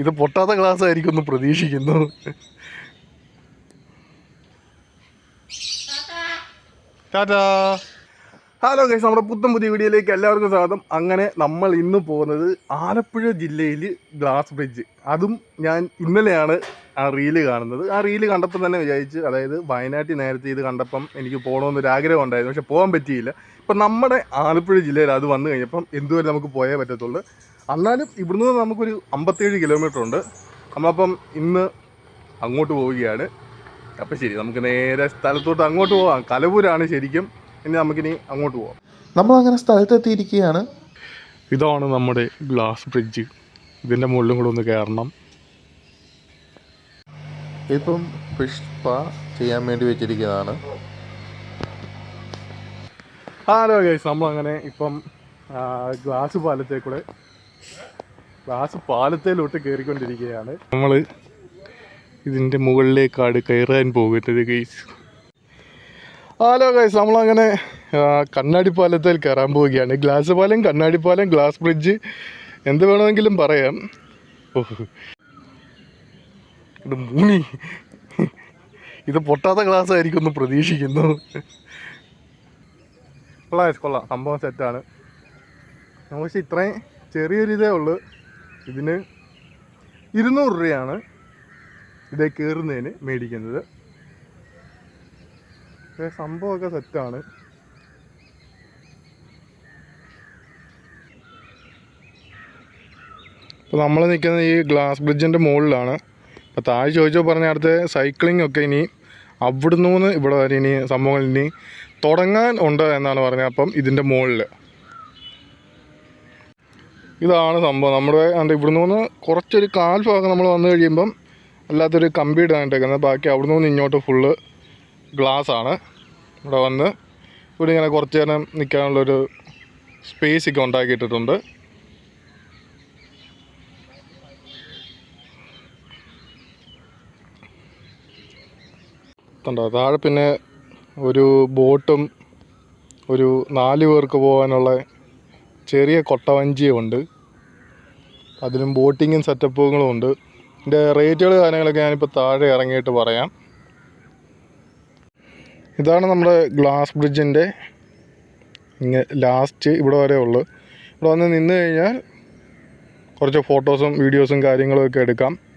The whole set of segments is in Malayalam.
ഇത് പൊട്ടാത്ത ഗ്ലാസ് ആയിരിക്കും എന്ന് പ്രതീക്ഷിക്കുന്നു. ടാറ്റാ. ഹലോ ഗൈസ് നമ്മുടെ പുത്തൻ പുതിയ വീഡിയോയിലേക്ക് എല്ലാവർക്കും സ്വാഗതം. അങ്ങനെ നമ്മൾ ഇന്ന് പോകുന്നത് ആലപ്പുഴ ജില്ലയിൽ ഗ്ലാസ് ബ്രിഡ്ജ് അതും ഞാൻ ഇന്നലെയാണ് ആ റീൽ കാണുന്നത്. ആ റീൽ കണ്ടപ്പോൾ തന്നെ വിചാരിച്ച് അതായത് വയനാട്ടിൽ നേരത്തെ ഇത് കണ്ടപ്പം എനിക്ക് പോകണമെന്നൊരു ആഗ്രഹം ഉണ്ടായിരുന്നു. പക്ഷെ പോകാൻ പറ്റിയില്ല. ഇപ്പം നമ്മുടെ ആലപ്പുഴ ജില്ലയിൽ അത് വന്നു കഴിഞ്ഞപ്പം എന്തുവരെ നമുക്ക് പോയേ പറ്റത്തുള്ളൂ. എന്നാലും ഇവിടുന്ന് നമുക്കൊരു അമ്പത്തേഴ് കിലോമീറ്റർ ഉണ്ട്. നമ്മളപ്പം ഇന്ന് അങ്ങോട്ട് പോവുകയാണ്. അപ്പം ശരി നമുക്ക് നേരെ സ്ഥലത്തോട്ട് അങ്ങോട്ട് പോവാം. കലവൂരാണ് ശരിക്കും. ഇനി നമുക്കിനി അങ്ങോട്ട് പോവാം. നമ്മളങ്ങനെ സ്ഥലത്തെത്തിയിരിക്കുകയാണ്. ഇതാണ് നമ്മുടെ ഗ്ലാസ് ബ്രിഡ്ജ് ഇതിന്റെ മുകളിലും കൂടെ ഒന്ന് കയറണം. ഇപ്പം ഫിഷ് പാ ചെയ്യാൻ വേണ്ടി വെച്ചിരിക്കുന്നതാണ്. ഹലോ ഗൈസ് നമ്മളങ്ങനെ ഇപ്പം ഗ്ലാസ് പാലത്തെ കൂടെ ഗ്ലാസ് പാലത്തേലോട്ട് കയറിക്കൊണ്ടിരിക്കുകയാണ് നമ്മൾ ഇതിന്റെ മുകളിലേക്കാട് കയറാൻ പോകുന്നത് ഗൈസ് ഹലോ ഗൈസ് നമ്മളങ്ങനെ കണ്ണാടി പാലത്തിൽ കയറാൻ പോവുകയാണ്. ഗ്ലാസ് പാലം കണ്ണാടി പാലം ഗ്ലാസ് ബ്രിഡ്ജ് എന്ത് വേണമെങ്കിലും പറയാം. ഓ ഇത് ഇത് പൊട്ടാത്ത ഗ്ലാസ് ആയിരിക്കും എന്ന് പ്രതീക്ഷിക്കുന്നു. കൊള്ളാം കൊള്ളാം. സംഭവം സെറ്റാണ് പക്ഷെ ഇത്രയും ചെറിയൊരു ഇതേ ഉള്ളൂ. ഇതിന് ഇരുന്നൂറ് രൂപയാണ് ഇതേ കയറുന്നതിന് മേടിക്കുന്നത്. സംഭവമൊക്കെ സെറ്റാണ് ഇപ്പോൾ നമ്മൾ നിൽക്കുന്നത് ഈ ഗ്ലാസ് ബ്രിഡ്ജിന്റെ മുകളിലാണ്. അപ്പോൾ താഴെ ചോദിച്ചോ പറഞ്ഞ അടുത്ത് സൈക്ലിംഗ് ഒക്കെ ഇനി അവിടുന്ന് ഇവിടെ വരെ ഇനി സംഭവങ്ങൾ ഇനി തുടങ്ങാൻ ഉണ്ട് എന്നാണ് പറഞ്ഞത്. അപ്പം ഇതിന്റെ മുകളിൽ ഇതാണ് സംഭവം. നമ്മുടെ കണ്ട് ഇവിടുന്ന് നിന്ന് കുറച്ചൊരു കാൽ ഭാഗം നമ്മൾ വന്നു കഴിയുമ്പം അല്ലാത്തൊരു കമ്പി ഇടാനിട്ടേക്കുന്നത് ബാക്കി അവിടുന്ന് നിന്ന് ഇങ്ങോട്ട് ഫുള്ള് ഗ്ലാസ് ആണ്. ഇവിടെ വന്ന് ഇവിടെ ഇങ്ങനെ കുറച്ച് നേരം നിൽക്കാനുള്ളൊരു സ്പേസ് ഒക്കെ ഉണ്ടാക്കിയിട്ടിട്ടുണ്ട്. കണ്ടോ? താഴെ പിന്നെ ഒരു ബോട്ടും ഒരു നാല് പേർക്ക് പോകാനുള്ള ചെറിയ കൊട്ടവഞ്ചിയും ഉണ്ട്. അതിലും ബോട്ടിങ്ങും സെറ്റപ്പുകളും ഉണ്ട്. ഇതിന്റെ റേറ്റുകൾ കാര്യങ്ങളൊക്കെ ഞാനിപ്പോൾ താഴെ ഇറങ്ങിയിട്ട് പറയാം. ഇതാണ് നമ്മുടെ ഗ്ലാസ് ബ്രിഡ്ജിന്റെ ഇങ്ങനെ ലാസ്റ്റ് ഇവിടെ വരെ ഉള്ളു. ഇവിടെ വന്ന് നിന്ന് കഴിഞ്ഞാൽ കുറച്ച് ഫോട്ടോസും വീഡിയോസും കാര്യങ്ങളും ഒക്കെ എടുക്കാം.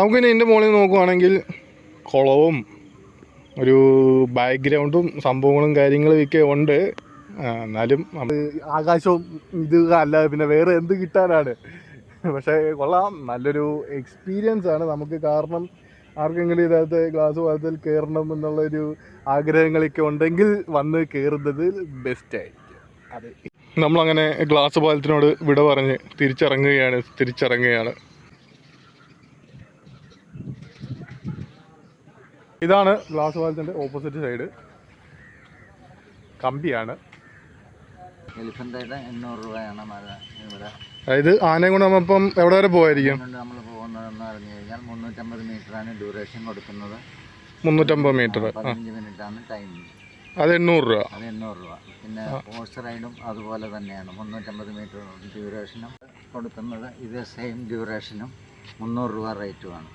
നമുക്കിനി ഇതിന്റെ മുകളിൽ നോക്കുവാണെങ്കിൽ കുളവും ഒരു ബാക്ക്ഗ്രൗണ്ടും സംഭവങ്ങളും കാര്യങ്ങളും ഒക്കെ ഉണ്ട്. എന്നാലും ആകാശവും ഇത് അല്ലാതെ പിന്നെ വേറെ എന്ത് കിട്ടാനാണ്? പക്ഷേ കൊള്ളാം. നല്ലൊരു എക്സ്പീരിയൻസ് ആണ് നമുക്ക് കാരണം ആർക്കെങ്കിലും ഇതിനകത്ത് ഗ്ലാസ് പാലത്തിൽ കയറണം എന്നുള്ളൊരു ആഗ്രഹങ്ങളൊക്കെ ഉണ്ടെങ്കിൽ വന്ന് കയറുന്നത് ബെസ്റ്റ് ആയിരിക്കും. അതെ. നമ്മളങ്ങനെ ഗ്ലാസ് പാലത്തിനോട് വിട പറഞ്ഞ് തിരിച്ചിറങ്ങുകയാണ് തിരിച്ചിറങ്ങുകയാണ്. ഇതാണ് ഗ്ലാസ് പാലത്തിന്റെ ഓപ്പോസിറ്റ് സൈഡ് കമ്പിയാണ്. എലിഫന്റായിട്ട് എണ്ണൂറ് രൂപയാണ് ഇവിടെ. അതായത് ആനയും കൊണ്ട് നമ്മളിപ്പം എവിടെ വരെ പോകായിരിക്കും നമ്മൾ പോകുന്നതെന്ന് പറഞ്ഞു കഴിഞ്ഞാൽ മുന്നൂറ്റമ്പത് മീറ്ററാണ് ഡ്യൂറേഷൻ കൊടുക്കുന്നത്. മുന്നൂറ്റമ്പത് മീറ്റർ പതിനഞ്ച് മിനിറ്റാണ് ടൈം അത് എണ്ണൂറ് രൂപ. അത് എണ്ണൂറ് രൂപ. പിന്നെ ഹോഴ്സ് റൈഡും അതുപോലെ തന്നെയാണ്. മുന്നൂറ്റമ്പത് മീറ്റർ ഡ്യൂറേഷനും കൊടുക്കുന്നത് ഇത് സെയിം ഡ്യൂറേഷനും മുന്നൂറ് രൂപ റേറ്റുമാണ്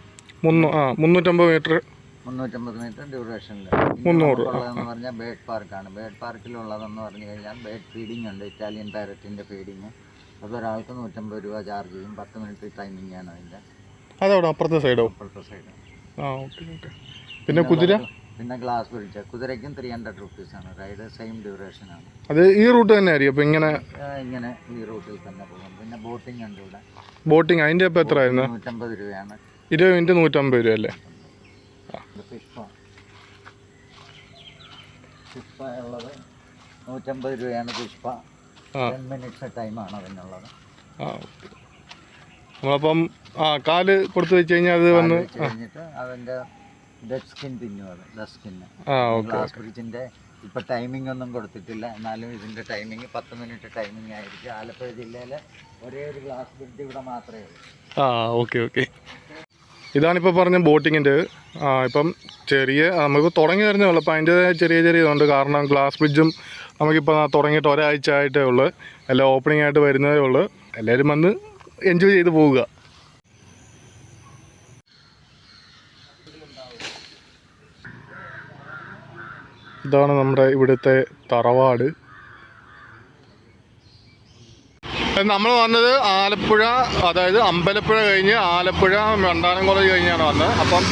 മുന്നൂ ആ മുന്നൂറ്റമ്പത് മീറ്റർ മുന്നൂറ്റമ്പത് മീറ്റർ ഡ്യൂറേഷനിൽ മുന്നൂറ്, ഉള്ളതെന്ന് പറഞ്ഞാൽ ബേഡ് പാർക്കാണ് ബേഡ് പാർക്കിലുള്ളതെന്ന് പറഞ്ഞു കഴിഞ്ഞാൽ ബേഡ് ഫീഡിംഗ് ഉണ്ട്. ഇറ്റാലിയൻ പാരറ്റിന്റെ ഫീഡിങ് അതൊരാൾക്ക് നൂറ്റമ്പത് രൂപ ചാർജ് ചെയ്യും. പത്ത് മിനിറ്റ് ടൈമിംഗ് ആണ് അതിന്റെ അതവിടെ അപ്പുറത്തെ സൈഡോ അപ്പുറത്തെ സൈഡ് ആ ഓക്കെ ഓക്കെ പിന്നെ കുതിര? പിന്നെ ഗ്ലാസ് ബ്രിഡ്ജ് കുതിരയ്ക്കും ത്രീ ഹൺഡ്രഡ് റുപ്പീസ് ആണ്. റൈഡ് സെയിം ഡ്യൂറേഷൻ ആണ്. അത് ഈ റൂട്ട് തന്നെ ആയിരിക്കും. അപ്പോൾ ഇങ്ങനെ ഇങ്ങനെ ഈ റൂട്ടിൽ തന്നെ പോകും. പിന്നെ ബോട്ടിംഗ് ഉണ്ട് ഇവിടെ. ബോട്ടിംഗ് അതിന്റെ ഇപ്പോൾ എത്ര ആയിരുന്നു? നൂറ്റമ്പത് രൂപയാണ്. ഇരുപത് മിനിറ്റ് നൂറ്റമ്പത് രൂപ അല്ലേ? പുഷ്പ പുഷ്പ ഉള്ളത് നൂറ്റമ്പത് രൂപയാണ് പുഷ്പ. ടെൻ മിനിറ്റ്സ് ടൈമാണ് അതിനുള്ളത്. ആ ഓക്കെ. നമ്മളപ്പം ആ കാൽ കൊടുത്ത് വെച്ച് കഴിഞ്ഞാൽ അത് വന്ന് കഴിഞ്ഞിട്ട് അതിന്റെ ഡെഡ് സ്കിൻ പിന്നു അത് ഡെഡ് സ്കിന്ന് ആ ഓക്കെ ഗ്ലാസ് ബ്രിഡ്ജിന്റെ ഇപ്പം ടൈമിംഗ് ഒന്നും കൊടുത്തിട്ടില്ല. എന്നാലും ഇതിന്റെ ടൈമിംഗ് പത്ത് മിനിറ്റ് ടൈമിംഗ് ആയിരിക്കും. ആലപ്പുഴ ജില്ലയിലെ ഒരേ ഒരു ഗ്ലാസ് ബ്രിഡ്ജ് ഇവിടെ മാത്രമേ ഉള്ളൂ. ആ ഓക്കെ ഓക്കെ. ഇതാണിപ്പോൾ പറഞ്ഞ ബോട്ടിങ്ങിന്റെ ഇപ്പം ചെറിയ നമുക്ക് തുടങ്ങി വരുന്നേ ഉള്ളൂ. അപ്പം അതിന്റെ ചെറിയ ചെറിയ ഇതുണ്ട്. കാരണം ഗ്ലാസ് ബ്രിഡ്ജും നമുക്കിപ്പോൾ തുടങ്ങിയിട്ട് ഒരാഴ്ച ആയിട്ടേ ഉള്ളൂ. എല്ലാം ഓപ്പണിംഗ് ആയിട്ട് വരുന്നതേ ഉള്ളൂ. എല്ലാവരും വന്ന് എൻജോയ് ചെയ്ത് പോവുക. ഇതാണ് നമ്മുടെ ഇവിടുത്തെ തറവാട്. നമ്മൾ വന്നത് ആലപ്പുഴ അതായത് അമ്പലപ്പുഴ കഴിഞ്ഞ് ആലപ്പുഴ മണ്ടാനം കോളേജ് കഴിഞ്ഞാണ് വന്നത്. അപ്പം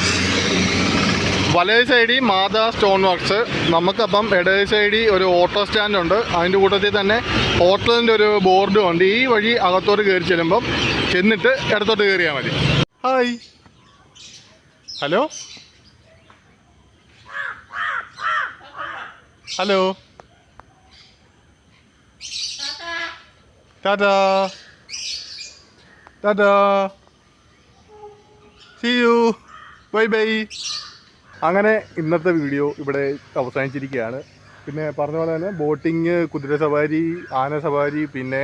വലയ സൈഡിൽ മാതാ സ്റ്റോൺ വർക്ക്സ്. നമുക്കപ്പം ഇടയ സൈഡിൽ ഒരു ഓട്ടോ സ്റ്റാൻഡ് ഉണ്ട്. അതിന്റെ കൂട്ടത്തിൽ തന്നെ ഹോട്ടലിന്റെ ഒരു ബോർഡും ഉണ്ട്. ഈ വഴി അകത്തോട്ട് കയറി ചെല്ലുമ്പം ചെന്നിട്ട് ഇടത്തോട്ട് കയറിയാൽ മതി. Hi. Hello. Hello. Tata tata see you bye bye അങ്ങനെ ഇന്നത്തെ വീഡിയോ ഇവിടെ അവസാനിച്ചിരിക്കുകയാണ്. പിന്നെ പറഞ്ഞ പോലെ തന്നെ ബോട്ടിങ് കുതിര സവാരി ആന സവാരി പിന്നെ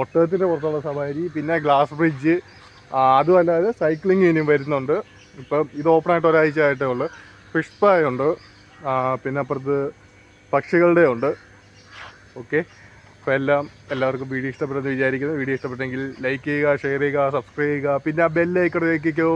ഒട്ടകത്തിന്റെ പുറത്തുള്ള സവാരി പിന്നെ ഗ്ലാസ് ബ്രിഡ്ജ് അതുമല്ലാതെ സൈക്ലിംഗ് ഇനിയും വരുന്നുണ്ട്. ഇപ്പം ഇത് ഓപ്പൺ ആയിട്ട് ഒരാഴ്ച ആയിട്ടേ ഉള്ളൂ. ഫിഷ് പായ ഉണ്ട്. പിന്നെ അപ്പുറത്ത് പക്ഷികളുടെ ഉണ്ട്. ഓക്കെ അപ്പോൾ എല്ലാം എല്ലാവർക്കും വീഡിയോ ഇഷ്ടപ്പെടുന്നത് വിചാരിക്കുന്നു. വീഡിയോ ഇഷ്ടപ്പെട്ടെങ്കിൽ ലൈക്ക് ചെയ്യുക ഷെയർ ചെയ്യുക സബ്സ്ക്രൈബ് ചെയ്യുക. പിന്നെ ആ ബെല്ലൈക്കൺ വയ്ക്കോ